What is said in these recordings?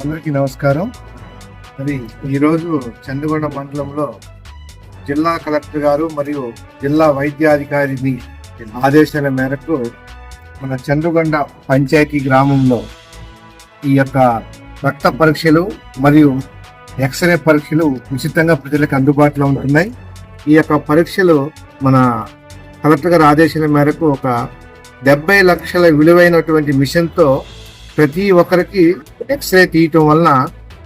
అందరికీ నమస్కారం. మరి ఈరోజు చందగొండ మండలంలో జిల్లా కలెక్టర్ గారు మరియు జిల్లా వైద్యాధికారిని ఆదేశాల మేరకు మన చంద్రగొండ పంచాయతీ గ్రామంలో ఈ యొక్క రక్త పరీక్షలు మరియు ఎక్స్రే పరీక్షలు ఉచితంగా ప్రజలకు అందుబాటులో ఉంటున్నాయి. ఈ యొక్క పరీక్షలు మన కలెక్టర్ గారి ఆదేశాల మేరకు ఒక డెబ్బై లక్షల విలువైనటువంటి మిషన్తో ప్రతి ఒక్కరికి ఎక్స్రే తీయటం వలన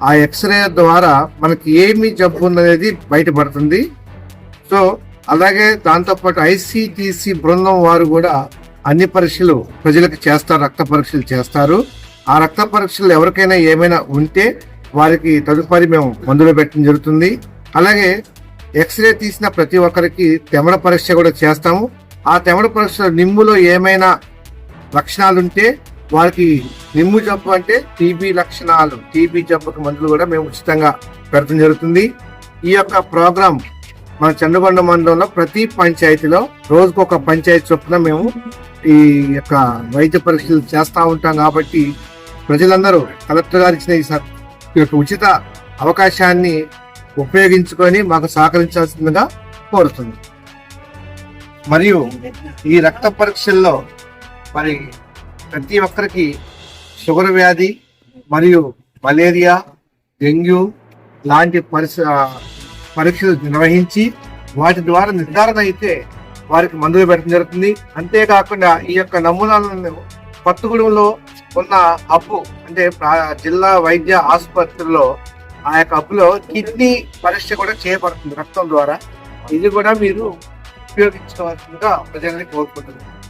ఆ ఎక్స్రే ద్వారా మనకి ఏమి జబ్బు ఉందనేది బయటపడుతుంది. సో అలాగే దాంతోపాటు ఐసిటిసి బృందం వారు కూడా అన్ని పరీక్షలు ప్రజలకు చేస్తారు రక్త పరీక్షలు చేస్తారు. ఆ రక్త పరీక్షలు ఎవరికైనా ఏమైనా ఉంటే వారికి తదుపరి మేము మందులు పెట్టడం జరుగుతుంది. అలాగే ఎక్స్రే తీసిన ప్రతి ఒక్కరికి తెమడ పరీక్ష కూడా చేస్తాము. ఆ తెమడ పరీక్ష నిమ్ములో ఏమైనా లక్షణాలు ఉంటే వారికి నిమ్ము జబ్బు అంటే టీబీ లక్షణాలు టీబీ జబ్బుకి మందులు కూడా మేము ఉచితంగా పెడతం జరుగుతుంది. ఈ యొక్క ప్రోగ్రాం మన చంద్రగొండ మండలంలో ప్రతి పంచాయతీలో రోజుకు ఒక పంచాయతీ చొప్పున మేము ఈ యొక్క వైద్య పరీక్షలు చేస్తూ ఉంటాం కాబట్టి ప్రజలందరూ కలెక్టర్ గారు ఇచ్చిన ఈ స- ఈ యొక్క ఉచిత అవకాశాన్ని ఉపయోగించుకొని మాకు సహకరించాల్సిందిగా కోరుతుంది. మరియు ఈ రక్త పరీక్షల్లో మరి ప్రతి ఒక్కరికి షుగర్ వ్యాధి మరియు మలేరియా డెంగ్యూ లాంటి పరిస పరీక్షలు నిర్వహించి వాటి ద్వారా నిర్ధారణ అయితే వారికి మందులు పెట్టడం జరుగుతుంది. అంతేకాకుండా ఈ యొక్క నమూనాలను కొత్తగూడెంలో ఉన్న అప్పు అంటే ప్రా- జిల్లా వైద్య ఆసుపత్రిలో ఆ యొక్క అప్పులో కిడ్నీ పరీక్ష కూడా చేయబడుతుంది రక్తం ద్వారా. ఇది కూడా మీరు ఉపయోగించుకోవాల్సిందిగా ప్రజల్ని కోరుకుంటున్నాను.